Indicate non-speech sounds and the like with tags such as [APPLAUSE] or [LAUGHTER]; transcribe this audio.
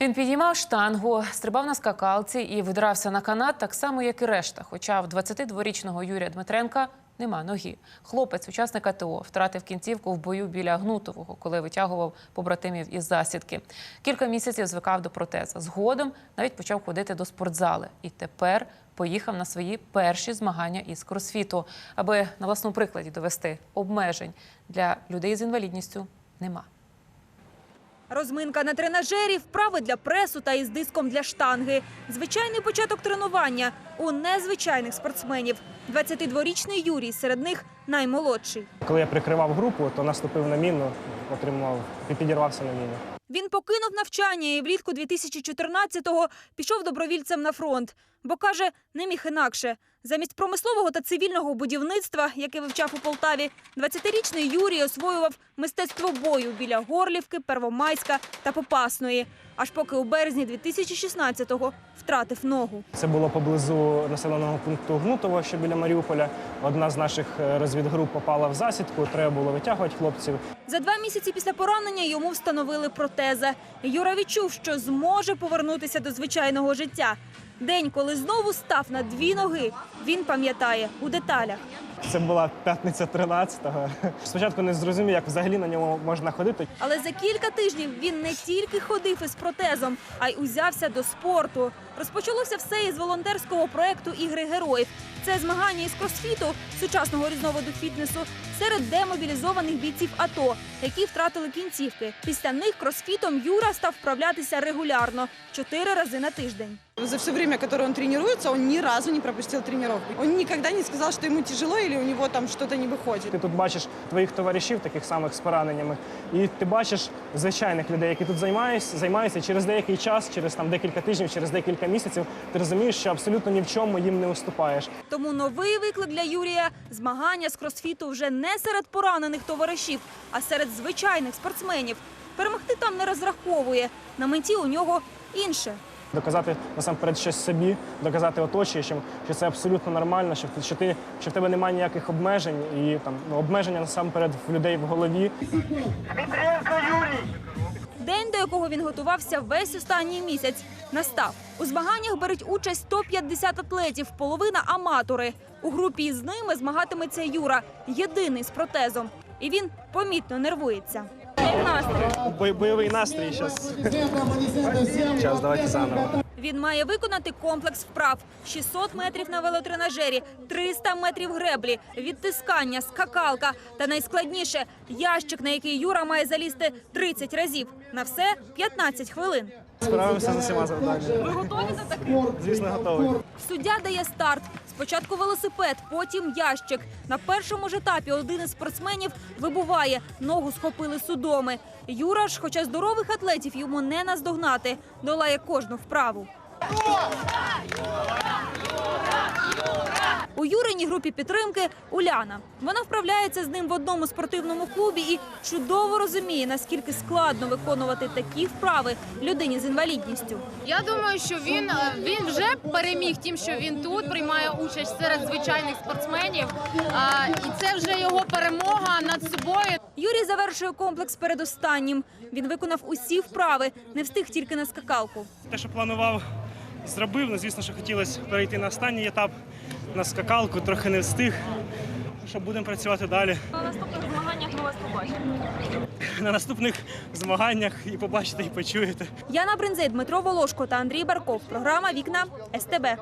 Він підіймав штангу, стрибав на скакалці і видирався на канат так само, як і решта. Хоча в 22-річного Юрія Дмитренка нема ноги. Хлопець, учасник АТО, втратив кінцівку в бою біля Гнутового, коли витягував побратимів із засідки. Кілька місяців звикав до протеза. Згодом навіть почав ходити до спортзали. І тепер поїхав на свої перші змагання із кросфіту, аби на власному прикладі довести обмежень для людей з інвалідністю нема. Розминка на тренажері, вправи для пресу та із диском для штанги. Звичайний початок тренування у незвичайних спортсменів. 22-річний Юрій серед них наймолодший. Коли я прикривав групу, то наступив на міну, отримав і підірвався на міні. Він покинув навчання і влітку 2014-го пішов добровільцем на фронт, бо каже, не міг інакше. Замість промислового та цивільного будівництва, яке вивчав у Полтаві, 20-річний Юрій освоював мистецтво бою біля Горлівки, Первомайська та Попасної. Аж поки у березні 2016-го втратив ногу. Це було поблизу населеного пункту Гнутово, що біля Маріуполя. Одна з наших е, розвідгруп попала в засідку. Треба було витягувати хлопців. За два місяці після поранення йому встановили протези. Юра відчув, що зможе повернутися до звичайного життя. День, коли знову став на дві ноги, він пам'ятає у деталях. Це була п'ятниця 13-го. Спочатку не зрозумів, як взагалі на ньому можна ходити. Але за кілька тижнів він не тільки ходив із протезом, а й узявся до спорту. Розпочалося все із волонтерського проекту Ігри героїв. Це змагання із кросфіту, сучасного різновиду фітнесу, серед демобілізованих бійців АТО, які втратили кінцівки. Після них кросфітом Юра став вправлятися регулярно чотири рази на тиждень. За все время, которое он тренируется, он ни разу не пропустил тренировку. Он никогда не сказал, что ему тяжело или у него там что-то не выходит. Ти тут бачиш твоїх товаришів, таких самих з пораненнями, і ти бачиш звичайних людей, які тут займаються, займаються. І через деякий час, через там декілька тижнів, через декілька місяців, ти розумієш, що абсолютно ні в чому їм не уступаєш. Тому новий виклик для Юрія змагання з кросфіту вже не серед поранених товаришів, а серед звичайних спортсменів. Перемогти там не розраховує. На меті у нього інше. Доказати насамперед щось собі, доказати оточуючим, що це абсолютно нормально, що, ти- що ти що в тебе немає ніяких обмежень, і там ну, обмеження насамперед в людей в голові. День, до якого він готувався весь останній місяць, настав. У змаганнях беруть участь 150 атлетів, половина аматори. У групі з ними змагатиметься Юра, єдиний з протезом. І він помітно нервується. Настрій? Бой- бойовий настрій зараз. [LAUGHS] Зараз давайте заново. Він має виконати комплекс вправ: 600 метрів на велотренажері, 300 метрів греблі, відтискання, скакалка та найскладніше ящик, на який Юра має залізти 30 разів. На все 15 хвилин. Справимося з усіма завданнями. Ви готові до таких? Звісно, готовий. Суддя дає старт. Спочатку велосипед, потім ящик. На першому ж етапі один із спортсменів вибуває. Ногу схопили судоми. Юра ж, хоча здорових атлетів йому не наздогнати, долає кожну вправу. У Юриній групі підтримки Уляна. Вона вправляється з ним в одному спортивному клубі і чудово розуміє, наскільки складно виконувати такі вправи людині з інвалідністю. Я думаю, що він, е, він вже переміг тим, що він тут приймає участь серед звичайних спортсменів. А, І це вже його перемога над собою. Юрій завершує комплекс передостаннім. Він виконав усі вправи, не встиг тільки на скакалку. Те, що планував, зробив. Ну, звісно, що хотілося перейти на останній етап на скакалку, трохи не встиг. Що будемо працювати далі. На наступних змаганнях ми вас побачимо. На наступних змаганнях і побачите, і почуєте. Яна Бринзей, Дмитро Волошко та Андрій Барков. Програма Вікна СТБ.